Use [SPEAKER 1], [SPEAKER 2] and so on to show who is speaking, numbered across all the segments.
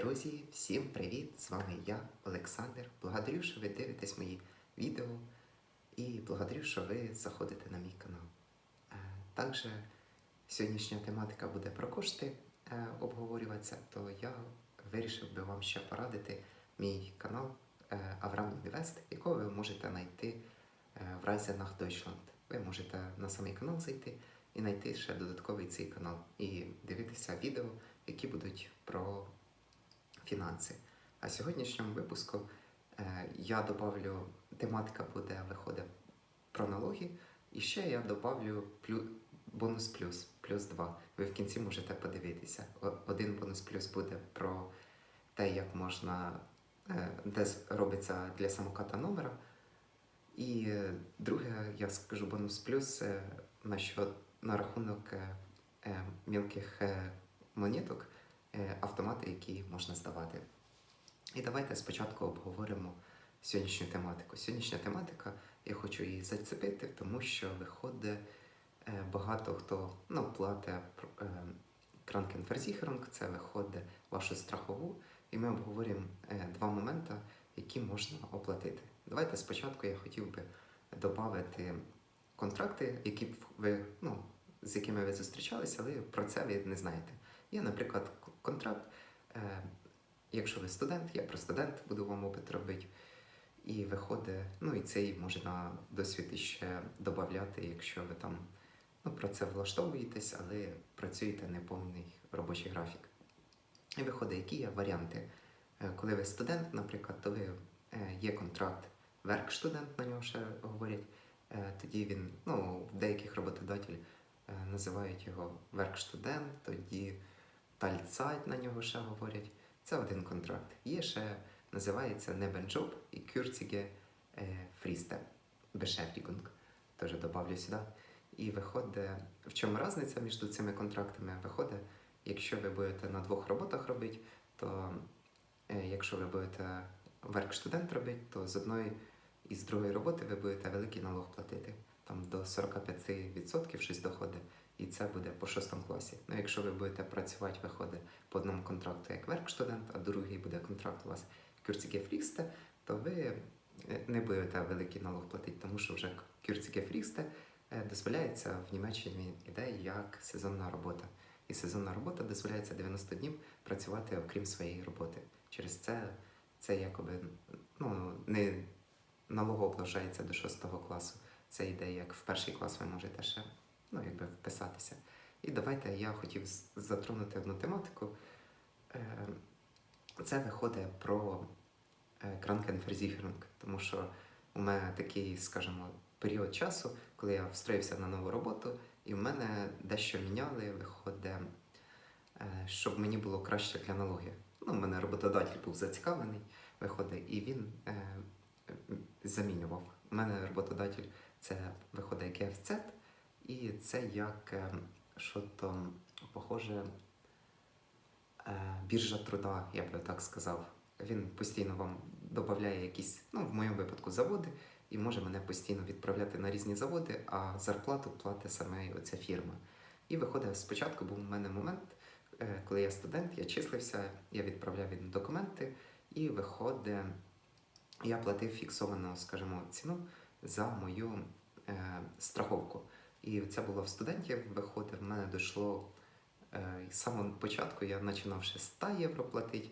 [SPEAKER 1] Друзі, всім привіт! З вами я, Олександр. Благодарю, що ви дивитесь мої відео і благодарю, що ви заходите на мій канал. Е, Також сьогоднішня тематика буде про кошти е, обговорюватися, то я вирішив би вам ще порадити мій канал е, Авраам Інвест, якого ви можете знайти е, в Райзенах Deutschland. Ви можете на самий канал зайти і знайти ще додатковий цей канал і дивитися відео, які будуть про фінанси. А сьогоднішньому випуску е, я добавлю, тематика буде виходить про налоги, і ще я добавлю плю, бонус плюс, плюс 2. Ви в кінці можете подивитися. Один бонус плюс буде про те, як можна, е, де робиться для самоката номера. І е, друге, я скажу бонус плюс на, що, на рахунок мілких монеток, автомати, які можна здавати. І давайте спочатку обговоримо сьогоднішню тематику. Сьогоднішня тематика, я хочу її зацепити, тому що виходить е, багато хто ну, платить е, Кранкенферзіхерунг, це виходить вашу страхову, і ми обговоримо е, два моменти, які можна оплатити. Давайте спочатку я хотів би додати контракти, які ви, ну, з якими ви зустрічалися, але про це ви не знаєте. Є, наприклад, контракт, е, якщо ви студент, я про студент буду вам опит робити. І виходить, ну і цей можна досвід ще додати, якщо ви там ну, про це влаштовуєтесь, але працюєте неповний робочий графік. І виходить, які є варіанти. Е, Коли ви студент, наприклад, то ви е, є контракт веркстудент, на нього ще говорять. Е, Тоді він, ну, деяких роботодателів називають його веркстудент, тоді тальцайт на нього ще говорять. Це один контракт. Є ще називається Nebenjob і Kürzige Friste Beschäftigung. Теж добавлю сюди. І виходить, в чому різниця між цими контрактами? Виходить, якщо ви будете на двох роботах робити, то е, якщо ви будете веркстудент робити, то з одної і з другої роботи ви будете великий налог платити. Там до 45% щось доходить, і це буде по шостому класі. Ну, якщо ви будете працювати, виходить по одному контракту як веркстудент, а другий буде контракт у вас Кюрціге Фрісте, то ви е, не будете великий налог платити, тому що вже Кюрціге Фрісте е, дозволяється в Німеччині іде як сезонна робота. І сезонна робота дозволяється 90 днів працювати окрім своєї роботи. Через це це якоби ну, не налогооблажається до 6 класу. Це йде як в перший клас ви можете ще ну, якби вписатися. І давайте я хотів затронути одну тематику. Е, Це виходить про Кранкенферзіхерунг, тому що у мене такий, скажімо, період часу, коли я встроївся на нову роботу, і в мене дещо міняли, виходить, е, щоб мені було краще для налогів. Ну, у мене роботодатель був зацікавлений, виходить, і він е, замінював. У мене роботодатель це виходить ГФЦ, і це як е, що то похоже е, біржа труда, я би так сказав. Він постійно вам додає якісь, ну в моєму випадку, заводи, і може мене постійно відправляти на різні заводи, а зарплату платить саме оця фірма. І виходить, спочатку був у мене момент, е, коли я студент, я числився, я відправляв їм документи, і виходить, я платив фіксовану, скажімо, ціну за мою е, страховку. І це було в студентів, виходить, в мене дійшло е, з самого початку, я починав ще 100 євро платити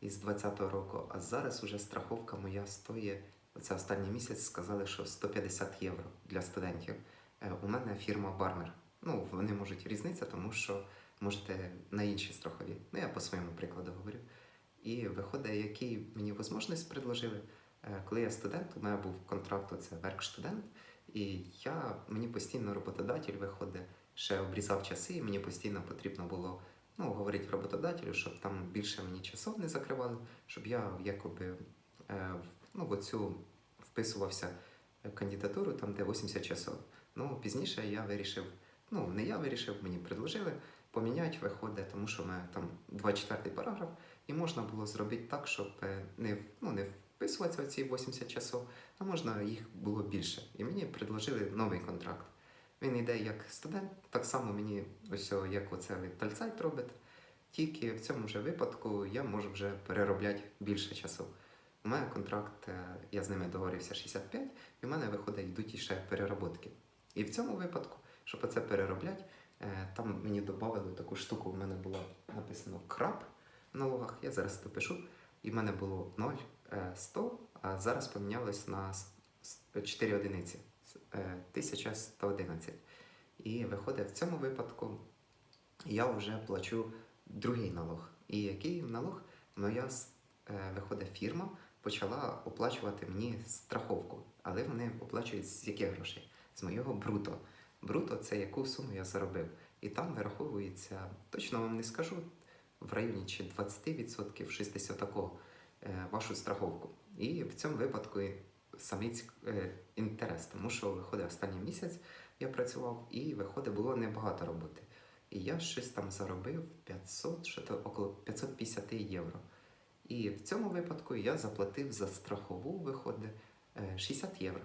[SPEAKER 1] із 20-го року, а зараз уже страховка моя стоїть, оце останній місяць сказали, що 150 євро для студентів. Е, у мене фірма Бармер. Ну, вони можуть різниця, тому що можете на інші страхові. Ну, я по своєму прикладу говорю. І виходить, який мені можливість предложили. Е, Коли я студент, у мене був контракт, це веркстудент, і я, мені постійно роботодатель виходить, ще обрізав часи, і мені постійно потрібно було ну, говорити роботодателю, щоб там більше мені часов не закривали, щоб я якоби е, ну, в оцю вписувався в кандидатуру, там де 80 часов. Ну, пізніше я вирішив, ну не я вирішив, мені предложили поміняти, виходить, тому що мене там 24 параграф, і можна було зробити так, щоб е, не, ну, не вписуватися в ці 80 часов, а можна їх було більше. І мені предложили новий контракт. Він йде як студент, так само мені ось як оце тальцайт робите. Тільки в цьому же випадку я можу вже переробляти більше часу. У мене контракт, е, я з ними договорився 65, і в мене виходить, йдуть іще перероботки. І в цьому випадку, щоб оце переробляти, е, там мені додали таку штуку, в мене було написано краб в налогах, я зараз це пишу, і в мене було 0, е, 100, а зараз помінялось на с- с- 4 одиниці, с- е, 1111. І виходить, в цьому випадку я вже плачу другий налог. І який налог? Моя е, виходить фірма почала оплачувати мені страховку, але вони оплачують з яких грошей? З моєго бруто. Бруто це яку суму я заробив. І там вираховується, точно вам не скажу, в районі чи 20%, 60 такого вашу страховку. І в цьому випадку самий цік- е, інтерес, тому що виходить останній місяць я працював і виходить було небагато роботи. І я щось там заробив 500, що то около 550 євро. І в цьому випадку я заплатив за страхову виходить е, 60 євро.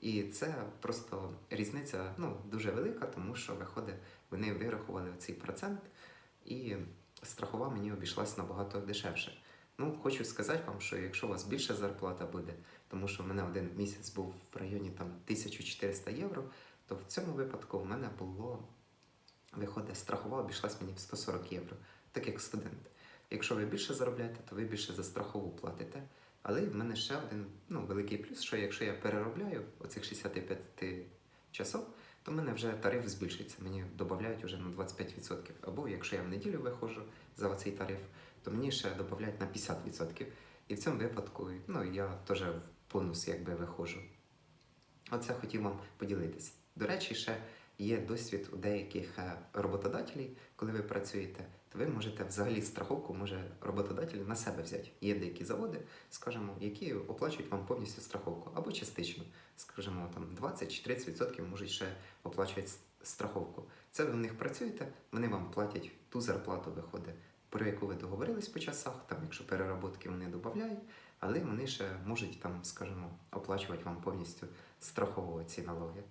[SPEAKER 1] І це просто різниця ну, дуже велика, тому що виходить, вони вирахували цей процент, і страхова мені обійшлась набагато дешевше. Ну, хочу сказати вам, що якщо у вас більша зарплата буде, тому що в мене один місяць був в районі там 1400 євро, то в цьому випадку в мене було, виходить, страхова обійшлась мені в 140 євро, так як студент. Якщо ви більше заробляєте, то ви більше за страхову платите. Але в мене ще один ну, великий плюс, що якщо я переробляю оцих 65 часов, то мене вже тариф збільшиться. Мені додають вже на 25%. Або якщо я в неділю виходжу за цей тариф, то мені ще додають на 50%. І в цьому випадку ну, я теж в бонус якби виходжу. Оце хотів вам поділитися. До речі, ще є досвід у деяких е, роботодателів, коли ви працюєте, то ви можете взагалі страховку може роботодатель на себе взяти. Є деякі заводи, скажімо, які оплачують вам повністю страховку або частично, скажімо, там 20 чи 30% можуть ще оплачувати страховку. Це ви в них працюєте, вони вам платять ту зарплату, виходить, про яку ви договорились по часах, там, якщо переработки вони додають, але вони ще можуть там, скажімо, оплачувати вам повністю страхово ці налоги.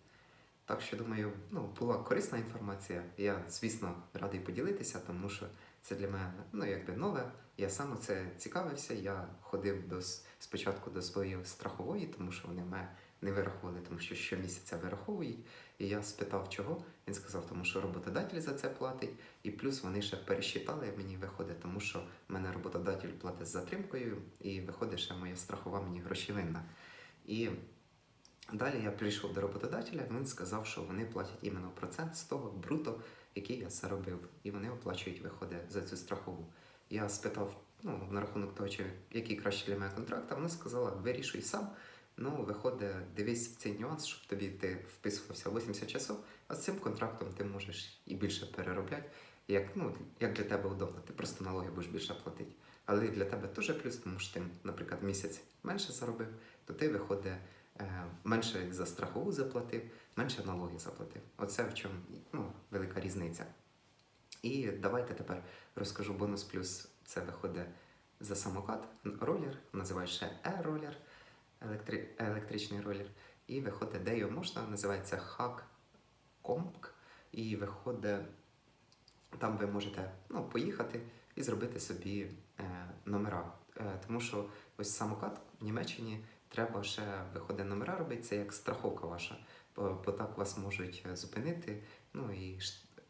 [SPEAKER 1] Так що думаю, ну була корисна інформація. Я, звісно, радий поділитися, тому що це для мене ну якби нове. Я сам це цікавився. Я ходив до спочатку до своєї страхової, тому що вони мене не вирахували, тому що щомісяця вираховують. І я спитав, чого. Він сказав, тому що роботодатель за це платить, і плюс вони ще пересчитали мені виходить, тому що в мене роботодатель платить з затримкою, і виходить, ще моя страхова мені гроші винна. І Далі я прийшов до роботодателя, він сказав, що вони платять іменно процент з того бруто, який я заробив, і вони оплачують виходи за цю страхову. Я спитав ну, на рахунок того, чи який краще для мене контракт, а вона сказала, вирішуй сам. Ну, виходить, дивись в цей нюанс, щоб тобі ти вписувався 80 часов, а з цим контрактом ти можеш і більше переробляти. Як, ну, як для тебе удобно, ти просто налоги будеш більше платити. Але для тебе теж плюс, тому що ти, наприклад, місяць менше заробив, то ти виходить менше за страхову заплатив, менше налоги заплатив. Оце в чому ну, велика різниця. І давайте тепер розкажу бонус плюс. Це виходить за самокат, ролер, називають ще e-ролер, електри... електричний ролер. І виходить, де його можна, називається Hack Comp. І виходить, там ви можете ну, поїхати і зробити собі е, номера. Е, тому що ось самокат в Німеччині треба ще виходить номера робити, це як страховка ваша, бо, бо так вас можуть е, зупинити, ну і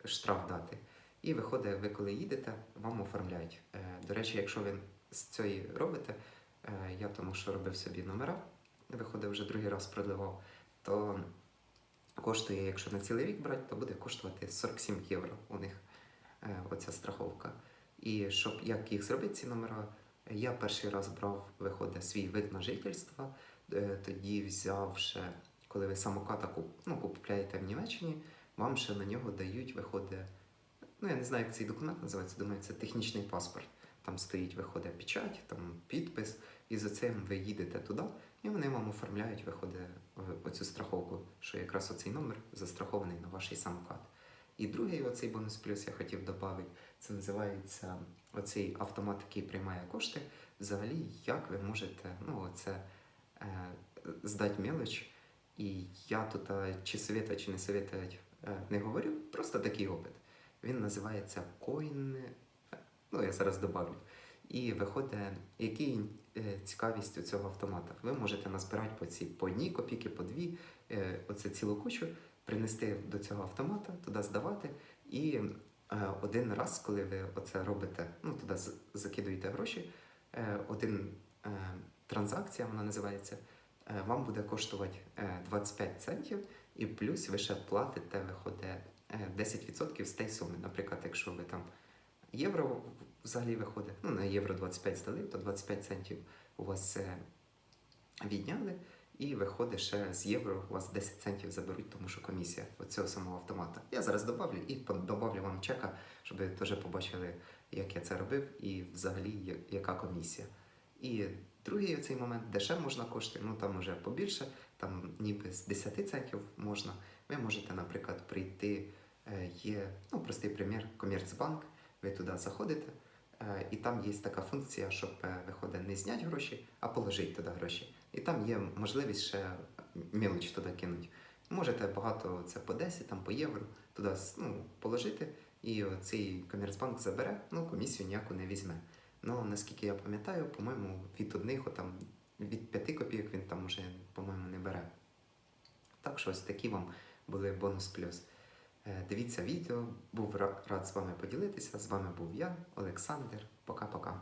[SPEAKER 1] штраф дати. І виходить, ви коли їдете, вам оформляють. Е, До речі, якщо ви з цієї робите, е, я тому що робив собі номера, виходить, вже другий раз продливав, то коштує, якщо на цілий рік брати, то буде коштувати 47 євро у них оця страховка. І щоб як їх зробити, ці номера, я перший раз брав, виходить, свій вид на жительство, е, тоді взяв коли ви самоката куп, ну, купляєте в Німеччині, вам ще на нього дають, виходить, ну я не знаю, як цей документ називається, думаю, це технічний паспорт. Там стоїть, виходить печать, там підпис, і за цим ви їдете туди, і вони вам оформляють, виходить, оцю страховку, що якраз оцей номер застрахований на ваш самокат. І другий оцей бонус плюс я хотів додати, це називається оцей автомат, який приймає кошти. Взагалі, як ви можете ну, це е, здати мелоч, і я тут е, чи совітаю, чи не совітаю, е, не говорю, просто такий опит. Він називається Coin Ну, я зараз добавлю. І виходить, який е, цікавість у цього автомата. Ви можете назбирати по ці по одній копійки, по дві, е, оце цілу кучу, принести до цього автомата, туди здавати. І е, один раз, коли ви оце робите, ну туди закидуєте гроші, один транзакція, вона називається, вам буде коштувати е, 25 центів, і плюс ви ще платите, виходить е, 10% з тієї суми. Наприклад, якщо ви там євро взагалі виходить, ну на євро 25 здали, то 25 центів у вас е, відняли, і виходить ще з євро у вас 10 центів заберуть, тому що комісія от цього самого автомата. Я зараз добавлю і добавлю вам чека, щоб ви теж побачили, як я це робив, і взагалі яка комісія. І другий цей момент, де ще можна кошти, ну там вже побільше, там ніби з 10 центів можна. Ви можете, наприклад, прийти, е, є ну, простий примір, Комерцбанк, ви туди заходите, е, і там є така функція, щоб е, виходить не зняти гроші, а положити туди гроші. І там є можливість ще мілоч туди кинути. Можете багато це по 10, там по євро туди ну, положити, і цей Комерцбанк забере, ну комісію ніяку не візьме. Ну наскільки я пам'ятаю, по-моєму, від одних отам, від 5 копійок він там уже, по-моєму, не бере. Так що ось такі вам були бонус плюс. Е, Дивіться відео, був рад з вами поділитися. З вами був я, Олександр. Пока-пока.